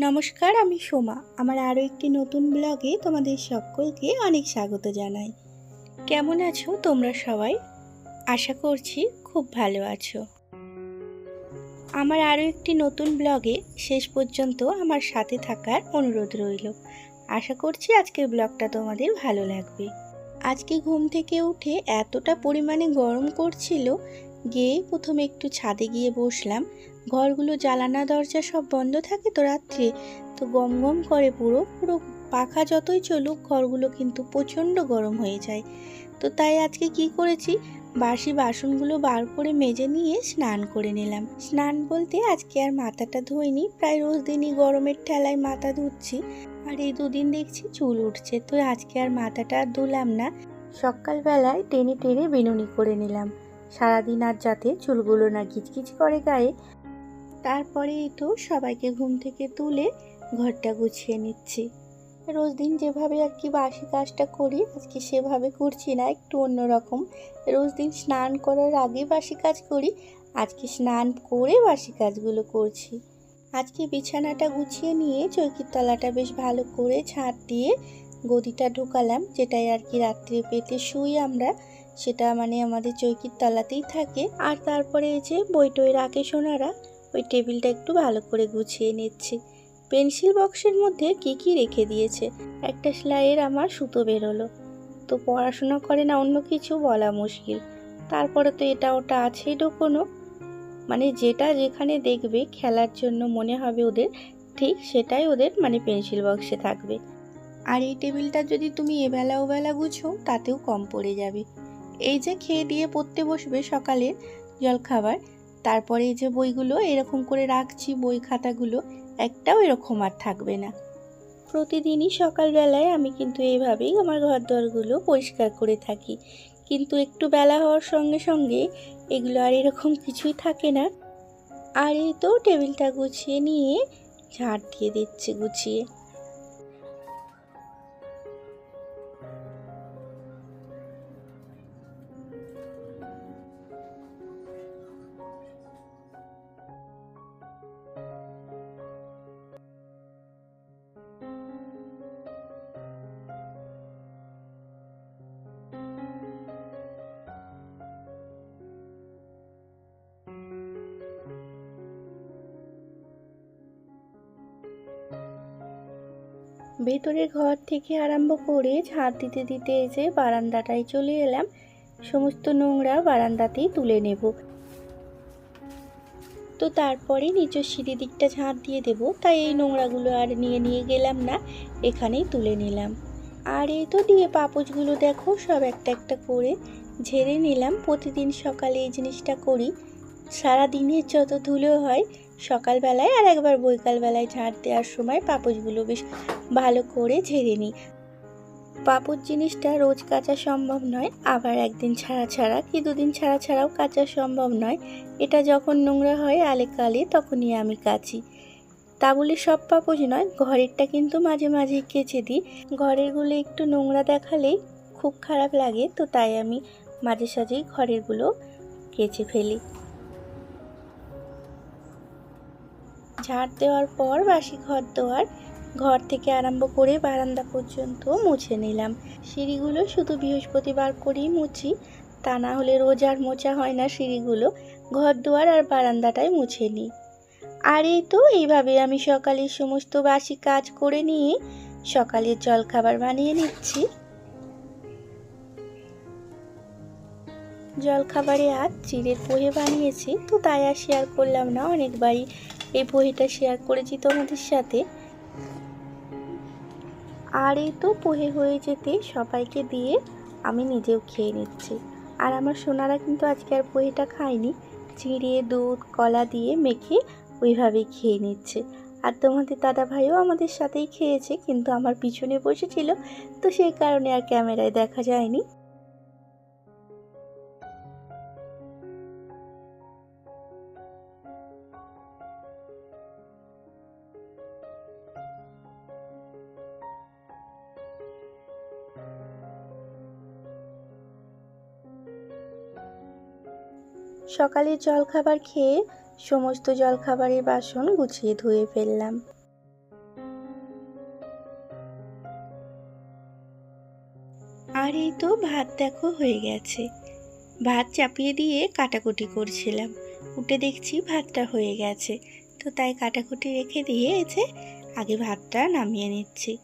নমস্কার, আমি সোমা। আমার আরও একটি নতুন ব্লগে তোমাদের সকলকে অনেক স্বাগত জানাই। কেমন আছো তোমরা সবাই? আশা করছি খুব ভালো আছো। আমার আরও একটি নতুন ব্লগে শেষ পর্যন্ত আমার সাথে থাকার অনুরোধ রইল। আশা করছি আজকের ব্লগটা তোমাদের ভালো লাগবে। আজকে ঘুম থেকে উঠে এতটা পরিমাণে গরম করছিল, গিয়ে প্রথমে একটু ছাদে গিয়ে বসলাম। ঘরগুলো জ্বালানা দরজা সব বন্ধ থাকে তো রাত্রে। তো গম গম করে পুরো পুরো পাখা যতই চলুক, ঘরগুলো কিন্তু প্রচণ্ড গরম হয়ে যায়। তো তাই আজকে কি করেছি? বাসি বাসনগুলো বার করে মেজে নিয়ে স্নান করে নিলাম। স্নান বলতে আজকে আর মাথাটা ধুইনি, প্রায় রোজ দিনই গরমের ঠেলায় মাথা ধুচ্ছি। আর এই দুদিন দেখছি চুল উঠছে, তো আজকে আর মাথাটা ধুলাম না। সকালবেলায় টেনে টেনে বিনুনি করে নিলাম। সারাদিন আর যাতে চুলগুলো না কিচকিচ করে গায়ে তারপরে এই তো সবাইকে ঘুম থেকে তুলে ঘরটা গুছিয়ে নিচ্ছি। রোজ দিন যেভাবে আর কি বাসি কাজটা করি, আজকে সেভাবে করছি না, একটু অন্যরকম। রোজ দিন স্নান করার আগে বাসি কাজ করি, আজকে স্নান করে বাসি কাজগুলো করছি। আজকে বিছানাটা গুছিয়ে নিয়ে চৌকির তলাটা বেশ ভালো করে ঝাঁট দিয়ে গদিটা ঢোকালাম, যেটাই আর কি রাত্রে পেতে শুই আমরা, সেটা মানে আমাদের চৌকির তলাতেই থাকে। আর তারপরে এই যে বই টই রাখে সোনারা ওই টেবিলটা একটু ভালো করে গুছিয়ে নিচ্ছি। পেন্সিল বক্সের মধ্যে কি কি রেখে দিয়েছে? একটা সেলাইয়ের আমার সুতো বেরোলো। তো পড়াশোনা করে না অন্য কিছু বলা মুশকিল। তারপরে তো এটা ওটা আছেই ঢোকোনো মানে যেটা যেখানে দেখবে খেলার জন্য মনে হবে ওদের, ঠিক সেটাই ওদের মানে পেন্সিল বক্সে থাকবে। আর এই টেবিলটা যদি তুমি এবেলা ওবেলা গুছো, তাতেও কম পড়ে যাবে। এই যে খেয়ে দিয়ে পড়তে বসবে সকালে জলখাবার তারপরে যে বইগুলো, এরকম করে রাখছি, বই খাতাগুলো, একটাও এরকম আর থাকবে না। প্রতিদিনই সকালবেলায় আমি কিন্তু এইভাবেই আমার ঘর দরগুলো পরিষ্কার করে থাকি। কিন্তু একটু বেলা হওয়ার সঙ্গে সঙ্গে এগুলো আর এরকম কিছুই থাকে না। আর এই তো টেবিলটা গুছিয়ে নিয়ে ঝাড় দিয়ে দিচ্ছে গুছিয়ে। ভেতরের ঘর থেকে আরম্ভ করে ঝাড় দিতে দিতে এসে বারান্দাটায় চলে এলাম। সমস্ত নোংরা বারান্দাতেই তুলে নেব। তো তারপরে নিচের সিঁড়ি দিকটা ঝাঁট দিয়ে দেব, তাই এই নোংরাগুলো আর নিয়ে নিয়ে গেলাম না, এখানেই তুলে নিলাম। আর এই তো দিয়ে পাপোচগুলো দেখো, সব একটা একটা করে ঝেড়ে নিলাম। প্রতিদিন সকালে এই জিনিসটা করি। সারা দিনের যত ধুলো হয়, সকালবেলায় আর একবার বৈকালবেলায় ঝাড় দেওয়ার সময় পাপোশগুলো বেশ ভালো করে ঝেড়ে নিই। পাপোশ জিনিসটা রোজ কাচা সম্ভব নয়, আবার একদিন ছাড়া ছাড়া, কি দুদিন ছাড়া ছাড়াও কাচা সম্ভব নয়। এটা যখন নোংরা হয় আলে কালে, তখনই আমি কাচি। তা বলে সব পাপোশ নয়, ঘরেরটা কিন্তু মাঝে মাঝে কেচে দিই। ঘরেরগুলো একটু নোংরা দেখালেই খুব খারাপ লাগে, তো তাই আমি মাঝে সাঝেই ঘরেরগুলো কেচে ফেলি। ঝাড় দেওয়ার পর বাসি ঘর দেওয়ার ঘর থেকে আরম্ভ করে বারান্দা পর্যন্ত মুছে নিলাম। সিঁড়িগুলো শুধু বৃহস্পতিবার করেই মুছি, তা না হলে রোজ আর মোছা হয় না সিঁড়িগুলো। ঘর দুয়ার আর বারান্দাটাই মুছে নিই আর এই তো, এইভাবে আমি সকালের সমস্ত বাসি কাজ করে নিয়ে সকালের জলখাবার বানিয়ে নিচ্ছি। জলখাবারে আজ চিড়ের পোহে বানিয়েছি, তো তাই আর শেয়ার করলাম না অনেকবারই। এই বইটা শেয়ার করেছি তোমাদের সাথে। আর এই তো পোহে হয়ে যেতে সবাইকে দিয়ে আমি নিজেও খেয়ে নিচ্ছি। আর আমার সোনারা কিন্তু আজকে আর পোহেটা খায়নি। চিড়ে দুধ, কলা দিয়ে মেখে ওইভাবেই খেয়ে নিচ্ছে। আর তোমাদের দাদা ভাইও আমাদের সাথেই খেয়েছে, কিন্তু আমার পিছনে বসেছিল, তো সেই কারণে আর ক্যামেরায় দেখা যায়নি। সকালের জলখাবার খেয়ে সমস্ত জলখাবারের বাসন গুছিয়ে ধুয়ে ফেললাম। আর এই তো ভাত দেখো হয়ে গেছে। ভাত চাপিয়ে দিয়ে কাটাকুটি করছিলাম। উঠে দেখছি ভাতটা হয়ে গেছে। তো তাই কাটাকুটি রেখে দিয়ে এসে আগে ভাতটা নামিয়ে নিচ্ছি।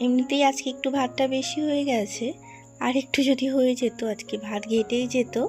এমনিতেই আজকে একটু ভাতটা বেশি হয়ে গেছে। আর একটু যদি হয়ে যেত, আজকে ভাত ঘেটেই যেত।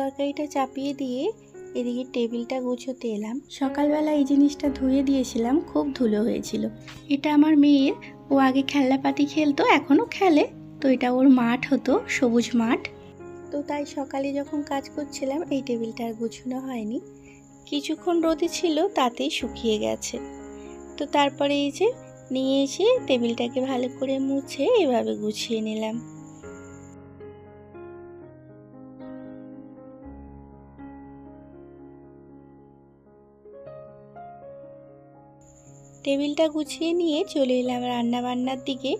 তরকারিটা চাপিয়ে দিয়ে এদিকে টেবিলটা গুছোতে এলাম। সকালবেলা এই জিনিসটা ধুয়ে দিয়েছিলাম, খুব ধুলো হয়েছিল। এটা আমার মেয়ের, ও আগে খেলনাপাতি খেলতো, এখনও খেলে। তো এটা ওর মাঠ হতো, সবুজ মাঠ। তো তাই সকালে যখন কাজ করছিলাম, এই টেবিলটা আর গুছানো হয়নি। কিছুক্ষণ রোদে ছিল, তাতেই শুকিয়ে গেছে। তো তারপরে এই যে, নিয়ে এসে টেবিলটাকে ভালো করে মুছে এভাবে গুছিয়ে নিলাম। টেবিলটা গুছিয়ে নিয়ে চলে এলাম রান্না বান্নার দিকে।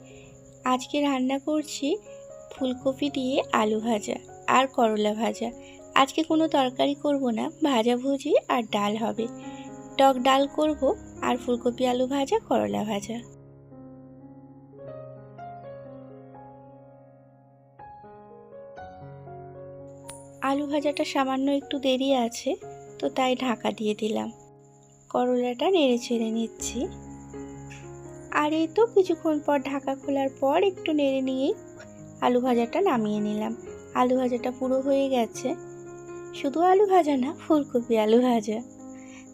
আজকে রান্না করছি ফুলকপি দিয়ে আলু ভাজা আর করলা ভাজা। আজকে কোনো তরকারি করব না, ভাজা ভুজি আর ডাল হবে। টক ডাল করব আর ফুলকপি আলু ভাজা, করলা ভাজা। আলু ভাজাটা সামান্য একটু দেরি আছে, তো তাই ঢাকা দিয়ে দিলাম। করলাটা নেড়ে ছেড়ে নিচ্ছি। আর এই তো কিছুক্ষণ পর ঢাকা খোলার পর একটু নেড়ে নিয়েই আলু ভাজাটা নামিয়ে নিলাম। আলু ভাজাটা পুরো হয়ে গেছে। শুধু আলু ভাজা না, ফুলকপি আলু ভাজা।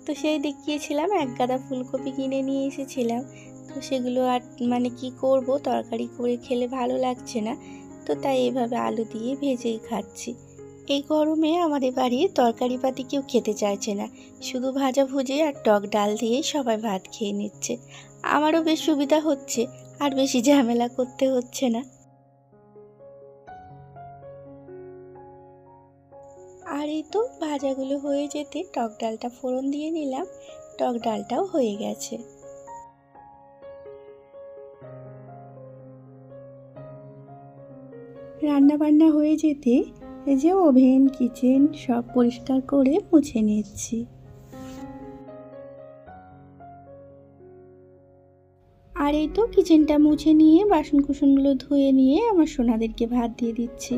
তো সেই দেখিয়েছিলাম, এক গাদা ফুলকপি কিনে নিয়ে এসেছিলাম। তো সেগুলো আর মানে কি করব, তরকারি করে খেলে ভালো লাগছে না। তো তাই এভাবে আলু দিয়ে ভেজেই খাচ্ছি। এই গরমে আমাদের বাড়ির তরকারি পাতি কেউ খেতে চাইছে না। শুধু ভাজা ভুজে আর টক ডাল দিয়েই সবাই ভাত খেয়ে নিচ্ছে। আমারও বেশ সুবিধা হচ্ছে, আর বেশি ঝামেলা করতে হচ্ছে না। আর এই তো ভাজাগুলো হয়ে যেতে টক ডালটা ফোড়ন দিয়ে নিলাম, টক ডালটাও হয়ে গেছে। রান্না বান্না হয়ে যেতে এই যে ওভেন, কিচেন সব পরিষ্কার করে মুছে নিচ্ছি। আর এই তো কিচেনটা মুছে নিয়ে বাসন কুসনগুলো ধুয়ে নিয়ে আমার সোনাদেরকে ভাত দিয়ে দিচ্ছি।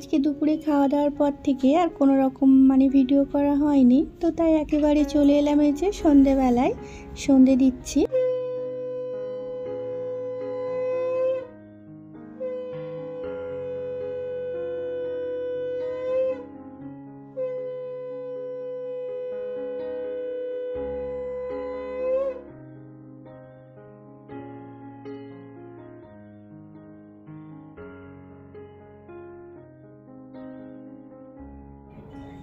আজকে দুপুরে খাওয়া দাওয়ার পর থেকে আর কোনো রকম মানে ভিডিও করা হয়নি। তো তাই একেবারে চলে এলাম এই যে সন্ধেবেলায়। সন্ধে দিচ্ছি।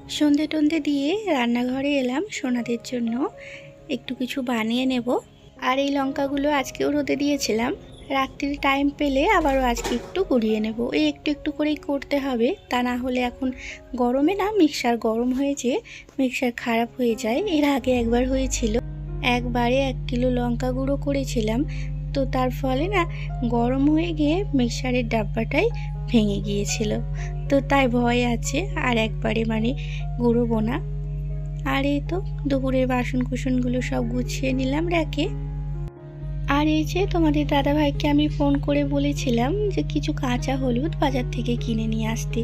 সন্ধে টন্ধে দিয়ে রান্নাঘরে এলাম সোনাদের জন্য। একটু কিছু বানিয়ে নেব। আর এই লঙ্কাগুলো আজকেও রোদে দিয়েছিলাম। রাত্রির টাইম পেলে আবারও আজকে একটু গুঁড়িয়ে নেব। এই একটু একটু করেই করতে হবে। তা না হলে এখন গরমে না মিক্সার গরম হয়েছে মিক্সার খারাপ হয়ে যায়। এর আগে একবার হয়েছিল। একবারে এক কিলো লঙ্কা গুঁড়ো করেছিলাম। তো তার ফলে না গরম হয়ে গিয়ে মিক্সারের ডাব্বাটাই ভেঙে গিয়েছিল। তো তাই ভয় আছে আর একবারে মানে গুঁড়োবো না। আর এই তো দুপুরের বাসন কুসনগুলো সব গুছিয়ে নিলাম র্যাকে। আর এই যে তোমাদের দাদাভাইকে আমি ফোন করে বলেছিলাম যে কিছু কাঁচা হলুদ বাজার থেকে কিনে নিয়ে আসতে।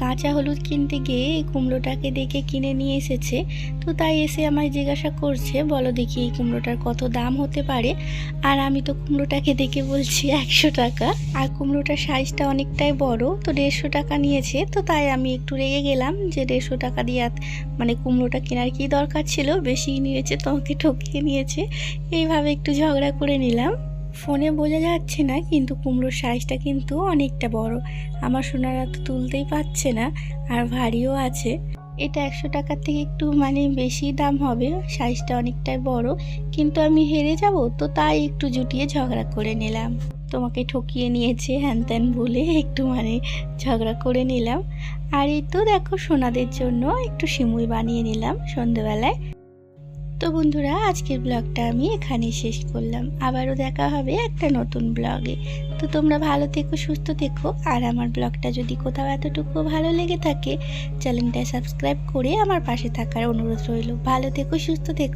কাঁচা হলুদ কিনতে গিয়ে এই কুমড়োটাকে দেখে কিনে নিয়ে এসেছে। তো তাই এসে আমায় জিজ্ঞাসা করছে, বলো দেখি এই কুমড়োটার কত দাম হতে পারে? আর আমি তো কুমড়োটাকে দেখে বলছি একশো টাকা। আর কুমড়োটার সাইজটা অনেকটাই বড়, তো দেড়শো টাকা নিয়েছে। তো তাই আমি একটু রেগে গেলাম যে দেড়শো টাকা দিয়ে মানে কুমড়োটা কেনার কি দরকার ছিল? বেশি নিয়েছে তোমাকে ঠকিয়ে নিয়েছে। এইভাবে একটু ঝগড়া করে নিলাম। ফোনে বোঝা যাচ্ছে না, কিন্তু কুমড়োর সাইজটা কিন্তু অনেকটা বড়। আমার সোনারা তো তুলতেই পারছে না, আর ভারীও আছে। এটা একশো টাকার থেকে একটু মানে বেশি দাম হবে, সাইজটা অনেকটাই বড়। কিন্তু আমি হেরে যাব, তো তাই একটু জুটিয়ে ঝগড়া করে নিলাম। তোমাকে ঠকিয়ে নিয়েছে হ্যান ত্যান বলে একটু মানে ঝগড়া করে নিলাম। আর এই তো দেখো সোনাদের জন্য একটু সিমুই বানিয়ে নিলাম সন্ধেবেলায়। তো বন্ধুরা, আজকের ব্লগটা আমি এখানেই শেষ করলাম। আবারও দেখা হবে একটা নতুন ব্লগে। তো তোমরা ভালো থেকো, সুস্থ থেকো। আর আমার ব্লগটা যদি কোথাও এতটুকু ভালো লেগে থাকে, চ্যানেলটা সাবস্ক্রাইব করে আমার পাশে থাকার অনুরোধ রইল। ভালো থেকো, সুস্থ থেকো।